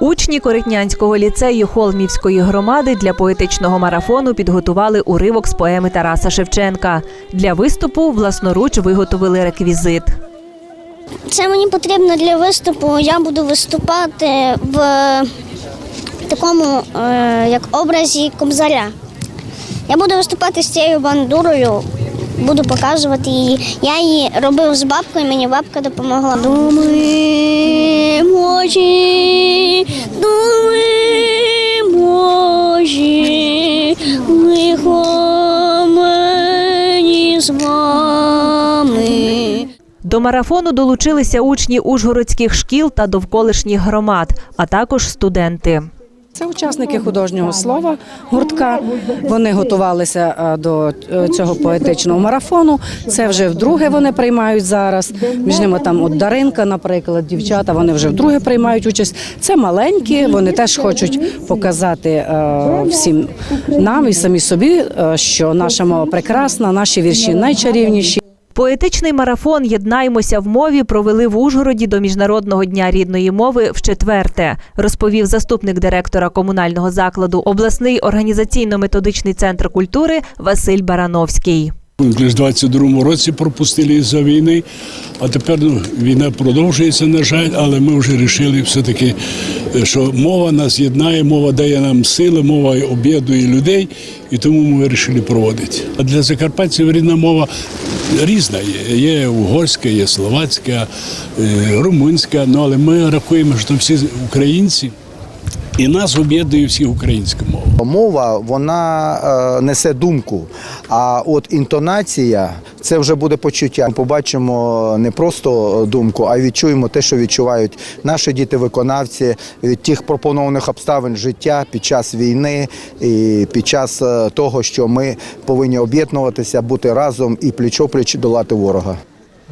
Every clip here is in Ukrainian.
Учні Коритнянського ліцею Холмівської громади для поетичного марафону підготували уривок з поеми Тараса Шевченка. Для виступу власноруч виготовили реквізит. Це мені потрібно для виступу. Я буду виступати в такому е, як образі кобзаря. Я буду виступати з цією бандурою, буду показувати її. Я її робив з бабкою, мені бабка допомогла. Думи можі, лихо мені з вами. До марафону долучилися учні ужгородських шкіл та довколишніх громад, а також студенти. Це учасники художнього слова гуртка. Вони готувалися е, до е, цього поетичного марафону. Це вже вдруге вони приймають зараз. Між ними там от Даринка, наприклад, дівчата. Вони вже вдруге приймають участь. Це маленькі. Вони теж хочуть показати е, всім нам і самі собі, що наша мова прекрасна, наші вірші найчарівніші. Поетичний марафон Єднаймося в мові провели в Ужгороді до Міжнародного дня рідної мови в четверте, розповів заступник директора комунального закладу обласний організаційно-методичний центр культури Василь Барановський. Лише в 22-му році пропустили із-за війни, а тепер ну, війна продовжується, на жаль, але ми вже вирішили все-таки, е, що мова нас єднає, мова дає нам сили, мова об'єднує людей, і тому ми вирішили проводити. А для закарпатців рідна мова різна є. Є угорська, є словацька, е, румунська, ну але ми рахуємо, що всі українці, і нас об'єднує всіх українська мова. Мова вона е, несе думку, а от інтонація це вже буде почуття. Ми побачимо не просто думку, а відчуємо те, що відчувають наші діти-виконавці від тих пропонованих обставин життя під час війни і під час е, того, що ми повинні об'єднуватися, бути разом і пліч-опліч долати ворога.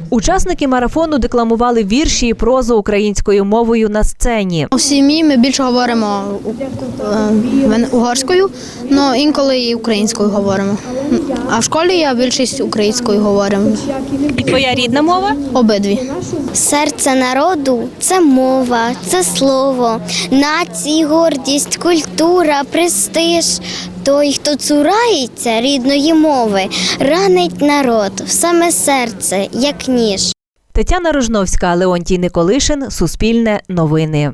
Учасники марафону декламували вірші і прозу українською мовою на сцені. У сім'ї ми більше говоримо е, угорською, але інколи і українською говоримо. А в школі я більшість українською говоримо. Твоя рідна мова? Обидві. Серце народу це мова, це слово, нації, гордість, культура, престиж. Той, хто цурається рідної мови, ранить народ в саме серце, як ніж. Тетяна Рожновська, Леонтій Николишин, Суспільне новини.